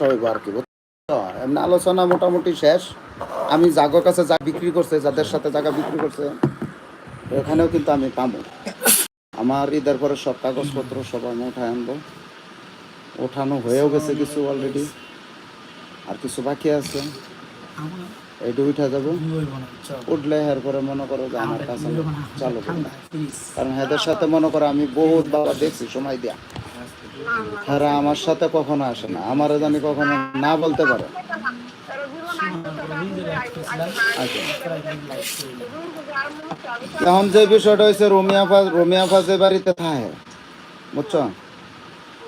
সমস্যা হইব আর কি এমনি আলোচনা মোটামুটি শেষ। আমি জাগর কাছে যা বিক্রি করছে যাদের সাথে জায়গা বিক্রি করছে এখানেও কিন্তু আমি পাবো। আমার ঈদের পরে সব কাগজপত্র সব আমি উঠায় আনব। ওঠানো হয়েও গেছে কিছু অলরেডি আর কিছু বাকি আছে। এইটা উঠা যাবে। উঠলে পরে মনে করো যে আমার কাছে চালু কারণ এদের সাথে মনে করো আমি বহুত বাবা দেখছি সময় দিয়া। এরা আমার সাথে কখনো আসে না। আমার জানি কখনো না বলতে পারে। এখন যে বিষয়টা হয়েছে, রোমিয়া ফাজ রোমিয়া ফাজে বাড়িতে থাকে, বুঝছ?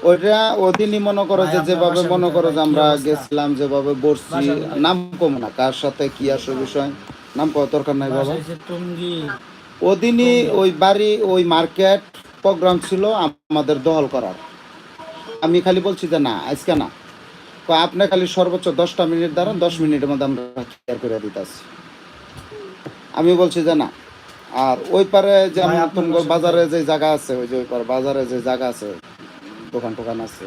ওইটা ওদিনই মনে করো যে, যেভাবে মনে করো যে আমরা গেছিলাম, যেভাবে বসছি, নাম কম না। কার সাথে কি আসে বিষয়? নাম কত দরকার নাই বাবা। ওদিনই ওই বাড়ি, ওই মার্কেট, প্রোগ্রাম ছিল আমাদের দহল করার। আমি খালি বলছি যে না আজকে না। আপনি খালি সর্বোচ্চ দশটা মিনিট দাঁড়ান দশ মিনিটের মধ্যে আমরা ক্লিয়ার করে দিতেছি। আমি বলছি যে না আর ওই পারে যে আমার বাজারে যে জায়গা আছে ওই যে ওই পারে বাজারে যে জায়গা আছে দোকান টোকান আছে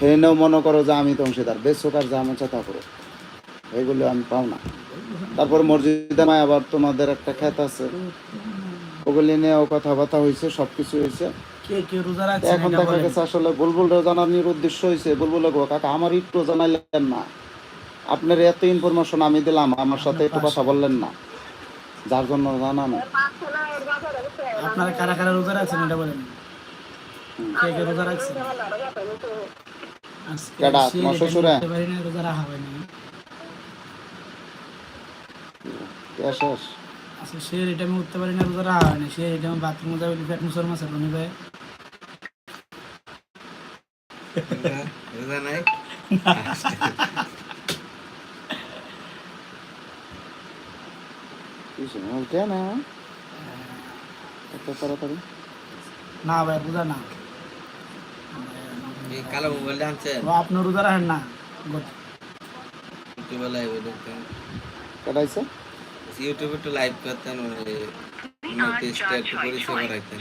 হেনেও মনে করো যে আমি তো অংশীদার বেচুক আর যা মনে তা করো এগুলো আমি পাও না। তারপর মসজিদে মায় আবার তোমাদের একটা ক্ষেত আছে ওগুলি নিয়েও কথাবার্তা হয়েছে সব কিছু হয়েছে। এখন দেখা গেছে আসলে বুলবুল জানানোর উদ্দেশ্য হয়েছে। বুলবুল গো কাকা আমার একটু জানাইলেন না। আপনার এত ইনফরমেশন আমি দিলাম আমার সাথে একটু কথা বললেন না। যার জন্য জানানো। আপনারা কারা কারা রোজা রাখছেন এটা বলেন। কে কে রোজা রাখছেন? কেডা? তোমার শ্বশুরে? নিতে পারি না, রোজা রাখা হয়নি। কে শেষ? সে রেটে আমি উঠতে পারি না রোজা রাখা হয়নি সে রেটে আমি বাথরুমে যাবে পেট ভাই। রোজা নাই কিছু না উঠে না এত তাড়াতাড়ি না ভাই রোজা না এই কালো মোবাইলটা আনছেন ও আপনি রোজা রাখেন না গত- ইউটিউবে লাইভ দেখতেন কেটাইছে ইউটিউবে একটু লাইভ করতেন ওই নোটিশটা একটু পরিষেবা রাখতেন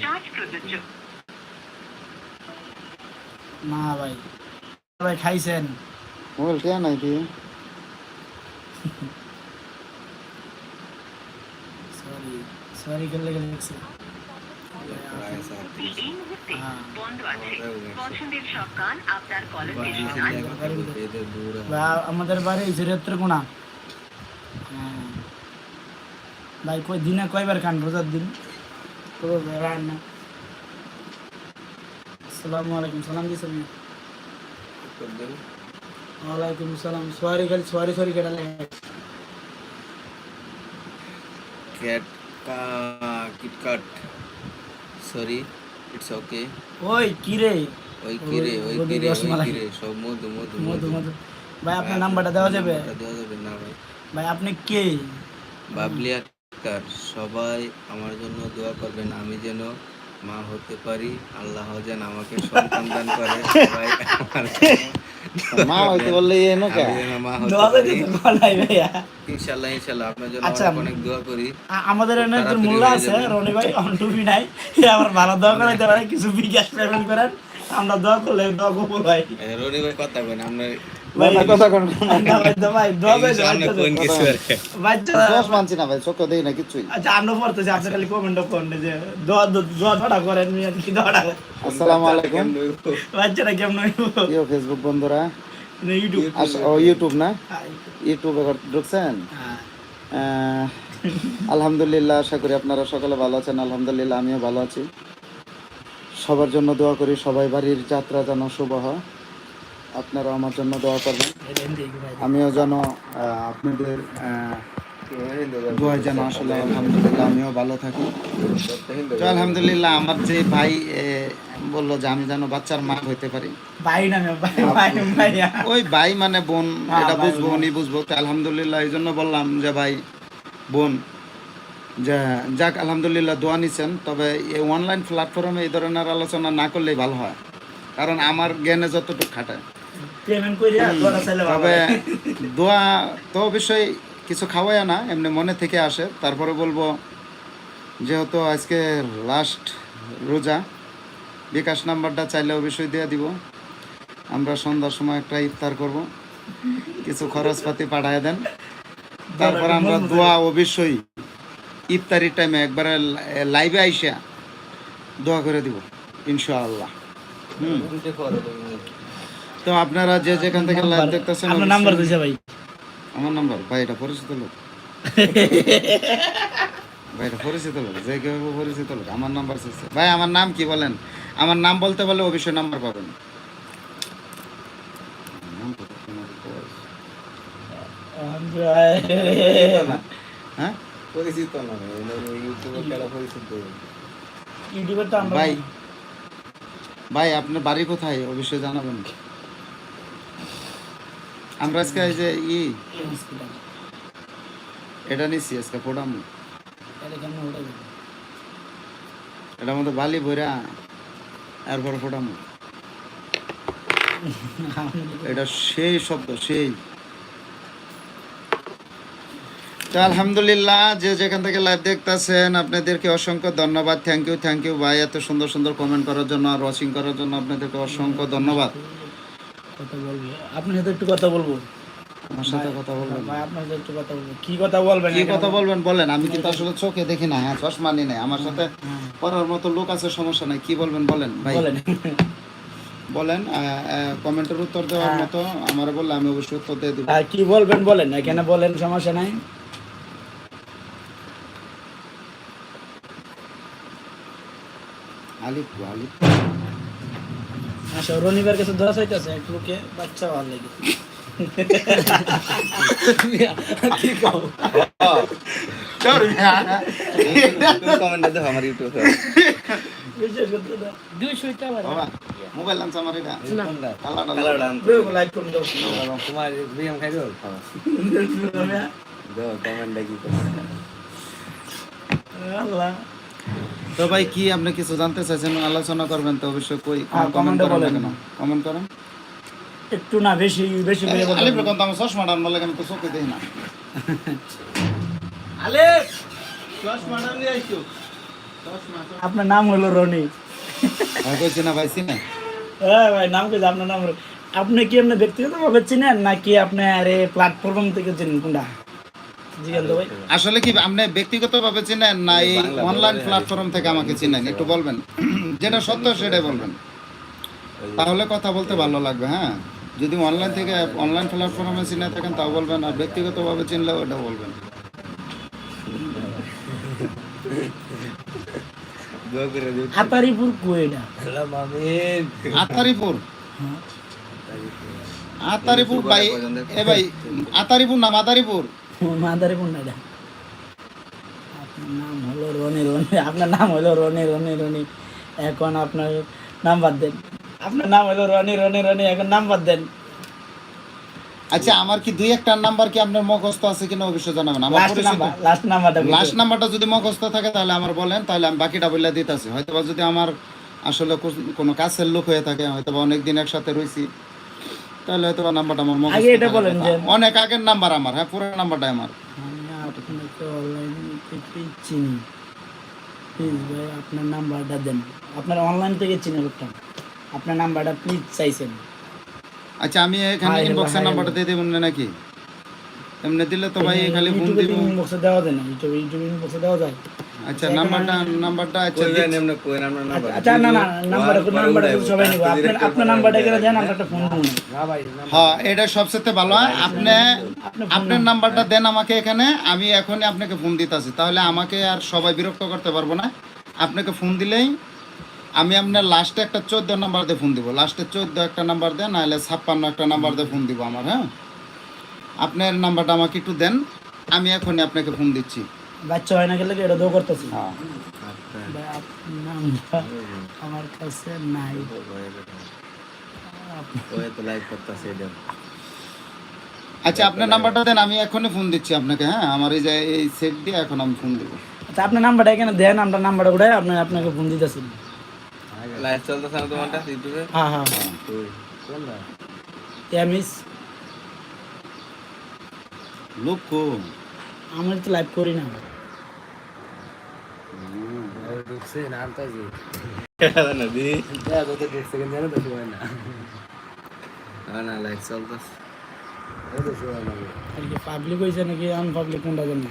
না ভাই। ভাই খাইছেন? মোবাইল কে নাই কি? সরি সরি করলে গেলে দেখছি প্রায় সাত দিন। হ্যাঁ পছন্দের সব গান আপনার কলেজে বাড়ি শোনান এসে দেখা করতে এদের দূর বা আমাদের বাড়ি জিরত্র কোনা? হ্যাঁ। ভাই কই দিনে কয়বার কান রোজার দিন? পুরো রান না। আসসালামু আলাইকুম সালাম দিছেন করবেন ওয়ালাইকুম সালাম। সরি খালি সরি সরি কেটে cat KitKat. Sorry it's okay ওই কি রে? ওই কিরে ওই ওই কিরে ওই রসমালাই। কিরে সব মধু মধু মধু মধু। ভাই আপনার নাম্বারটা দেওয়া যাবে? দেওয়া যাবে না ভাই। ভাই আপনি কে? বাবলি আক্তার সবাই আমার জন্য দোয়া করবেন আমি যেন মা হতে পারি আল্লাহ যেন আমাকে সন্তান দান করে সবাই মা হইতে বললে এ নো কে মা হতে ইনশাল্লাহ ইনশাল্লাহ আপনার জন্য আচ্ছা। অনেক দোয়া করি। আমাদের এখানে একজন মোল্লা আছে রনি ভাই অন্টুপি নাই সে আমার ভালো দোয়া করাইতে পারে কিছু বিকাশ পেমেন্ট করেন আমরা দোয়া করলে দোয়া কবুল হয়। রনি ভাই কথা কই আমরা ভাই না, কথা কোন। না ভাই তো ভাই দোয়া করে দাও, সামনে কোন কিছু আর? কি। বাচ্চা দোষ মানছি না ভাই চোখে দেই না কিছুই। আচ্ছা ফেসবুক বন্ধুরা ইউটিউব না। ইউটিউবে ঢুকছেন? আলহামদুলিল্লাহ আশা করি আপনারা সকলে ভালো আছেন। আলহামদুলিল্লাহ আমিও ভালো আছি। সবার জন্য দোয়া করি সবাই বাড়ির যাত্রা যেন শুভ হয়। আপনারাও আমার জন্য দোয়া করবেন। আমিও যেন আপনাদের দোয়ায় যেন আসলে আলহামদুলিল্লাহ আমিও ভালো থাকি। তো আলহামদুলিল্লাহ আমার যে ভাই বলল যে আমি যেন বাচ্চার মা হইতে পারি। ভাই না ওই ভাই মানে বোন হ্যাঁ, এটা বুঝব। উনি বুঝব। তো আলহামদুলিল্লাহ এই জন্য বললাম যে ভাই বোন যে যাক আলহামদুলিল্লাহ দোয়া নিছেন। তবে এই অনলাইন প্ল্যাটফর্মে এই ধরনের আলোচনা না করলেই ভালো হয়। কারণ আমার জ্ঞানে যতটুকু খাটায়। তবে দোয়া তো অবশ্যই কিছু খাওয়ায় না এমনি মনে থেকে আসে। তারপরে বলব যেহেতু আজকে লাস্ট রোজা বিকাশ নাম্বারটা চাইলে অবশ্যই দিয়ে দিব। আমরা সন্ধ্যার সময় একটা ইফতার করব। কিছু খরচপাতি পাঠায় দেন। তারপর আমরা দোয়া অবশ্যই ইফতারির টাইমে একবারে লাইভে আইসা দোয়া করে দিব ইনশাআল্লাহ। হুম। তো আপনারা যে যেখান থেকে লাইভ দেখতেছেন আপনার নাম্বার দিয়েছে ভাই। আমার নাম্বার ভাই এটা পরিচিত লোক। ভাই এটা পরিচিত লোক। যে কেউ পরিচিত লোক। আমার নাম্বার চাইছে। ভাই আমার নাম কি বলেন? আমার নাম বলতে বলে অবশ্যই নাম্বার পাবেন। হ্যাঁ? পরিচিত না ইউটিউবে খেলা পরিচিত? ইউটিউবের তো ভাই ভাই আপনার বাড়ি কোথায়? অবশ্যই জানাবেন। আমরা আজকে এই যে ই এটা নিচ্ছি আজকে ফোটাম এটা মধ্যে বালি ভরা এরপরে ফোটাম এটা সেই শব্দ সেই। তো আলহামদুলিল্লাহ যে যেখান থেকে লাইভ দেখতেছেন আপনাদেরকে অসংখ্য ধন্যবাদ। থ্যাংক ইউ থ্যাংক ইউ ভাই এত সুন্দর সুন্দর কমেন্ট করার জন্য আর ওয়াচিং করার জন্য আপনাদেরকে অসংখ্য ধন্যবাদ। কথা বলব। আপনার সাথে একটু কথা বলব? আমার সাথে কথা বলবেন ভাই আপনার সাথে একটু কথা বলব। কি কথা বলবেন কি কথা বলবেন বলেন আমি কিন্তু আসলে চোখে দেখি না হ্যাঁ চশমা নি নাই। আমার সাথে পড়ার মতো লোক আছে সমস্যা নাই। কি বলবেন বলেন ভাই? বলেন। বলেন কমেন্টের উত্তর দেওয়ার মতো আমার বললে আমি অবশ্যই উত্তর দিয়ে দিব। কি বলবেন বলেন এখানে বলেন সমস্যা নাই। আলিফ আলিফ। আচ্ছা রনিবার কাছে দোয়া চাইতেছে এক লোকে বাচ্চা ভালো লাগে। কি কও? কমেন্টে দেখো আমার ইউটিউবে বিশেষ করে দাও। দুইশো টাকা মোবাইল আনছে আমার এটা? কালারটা কালারটা লাইক করে দাও তোমার বিএম খাই দাও দাও কমেন্টটা কি আল্লাহ। তো ভাই কি আপনি কিছু জানতে চাইছেন? আলোচনা করবেন তো অবশ্যই। কই হ্যাঁ, কমেন্ট comment-এ করেন না কেন? কমেন্ট করেন। একটু না বেশি বেশি করে বলতে আলিফ। রকম তো আমার চশমাটা আনবার লাগে তো চোখে দেখি না? আপনার নাম হলো রনি। আমি কইছি না ভাই চিনে হ্যাঁ ভাই নাম কি আপনার নাম আপনি কি আপনি ব্যক্তিগতভাবে চিনেন নাকি আপনি আরে প্ল্যাটফর্ম থেকে চিনেন কোনটা? ভাই আসলে কি আপনি ব্যক্তিগতভাবে চিনেন না এই অনলাইন প্ল্যাটফর্ম থেকে আমাকে চিনেন? একটু বলবেন। যেটা সত্য সেটাই বলবেন। তাহলে কথা বলতে ভালো লাগবে হ্যাঁ? যদি অনলাইন থেকে অনলাইন প্ল্যাটফর্মে চিনে থাকেন তাও বলবেন। আর ব্যক্তিগতভাবে চিনলেও এটা বলবেন। হাতারিপুর কুয়েটা আতারিপুর আতারিপুর ভাই এ ভাই আতারিপুর না মাদারিপুর? মাদারিপুর না এটা। আপনার নাম হলো রনি রনি আপনার নাম হলো রনি রনি রনি। এখন আপনার নাম্বার দেন। আপনার নাম হলো রনি রনি রনি এখন নাম্বার দেন। আচ্ছা আমার কি দুই একটা নাম্বার কি আপনার মুখস্থ আছে কিনা অবশ্যই জানাবেন। আমার লাস্ট নাম্বার লাস্ট নাম্বারটা লাস্ট নাম্বারটা যদি মুখস্থ থাকে তাহলে আমার বলেন তাহলে আমি বাকিটা বলে দিতেছি। হয়তোবা যদি আমার আসলে কোনো কাছের লোক হয়ে থাকে হয়তো বা অনেকদিন একসাথে রয়েছি তাহলে হয়তো নাম্বারটা আমার আগে এটা বলেন যে- অনেক আগের নাম্বার আমার হ্যাঁ পুরো নাম্বারটা আমার। চিনি। প্লিজ ভাই আপনার নাম্বারটা দেন। আপনার অনলাইন থেকে চিনি লোকটা। আপনার নাম্বারটা প্লিজ চাইছেন। আচ্ছা আমি এখানে ইনবক্সের নাম্বারটা দিয়ে দেবেন নাকি? এমনি দিলে তো ভাই খালি ফোন দিব। ইনবক্সে দেওয়া যায় না। ইউটিউবে ইনবক্সে দেওয়া যায়। আচ্ছা নাম্বারটা নাম্বারটা আচ্ছা দিচ্ছি। এমনি কই আমরা নাম্বার আচ্ছা না না নাম্বারটা নাম্বারটা সবাই নিব। আপনার আপনার নাম্বারটা এখানে দেন। আমরা একটা ফোন করব হ্যাঁ এটা সবচেয়ে ভালো। হয় আপনি আপনি আপনার নাম্বারটা দেন আমাকে এখানে আমি এখনই আপনাকে ফোন দিতেছি। তাহলে আমাকে আর সবাই বিরক্ত করতে পারব না। আপনাকে ফোন দিলেই আমি আপনার লাস্টে একটা চোদ্দ নাম্বার দিয়ে ফোন দিব। লাস্টে চোদ্দ একটা নাম্বার দেন নাহলে ছাপ্পান্ন একটা নাম্বার দিয়ে ফোন দিব আমার হ্যাঁ? আপনার নাম্বারটা আমাকে একটু দেন আমি এখনই আপনাকে ফোন দিচ্ছি। বাচ্চা হয় না গেলে কি এটা দো করতেছি? হ্যাঁ। আপনার আমার কাছে নাই। আচ্ছা আপনার নাম্বারটা দেন আমি এখনই ফোন দিচ্ছি আপনাকে হ্যাঁ? আমার এই যে এই সেট দিয়ে এখন আমি ফোন দিব। আচ্ছা আপনার নাম্বারটা এখানে দেন আমরা নাম্বারটা উঠে আপনি আপনাকে ফোন দিতেছি। লাইভ চলতেছে না তোমারটা ইউটিউবে? হ্যাঁ হ্যাঁ। তুই কোনটা এমিস লোক কম আমি তো লাইভ করি না। পাবলিক হয়েছে নাকি আনপাবলিক কোনটা জানি.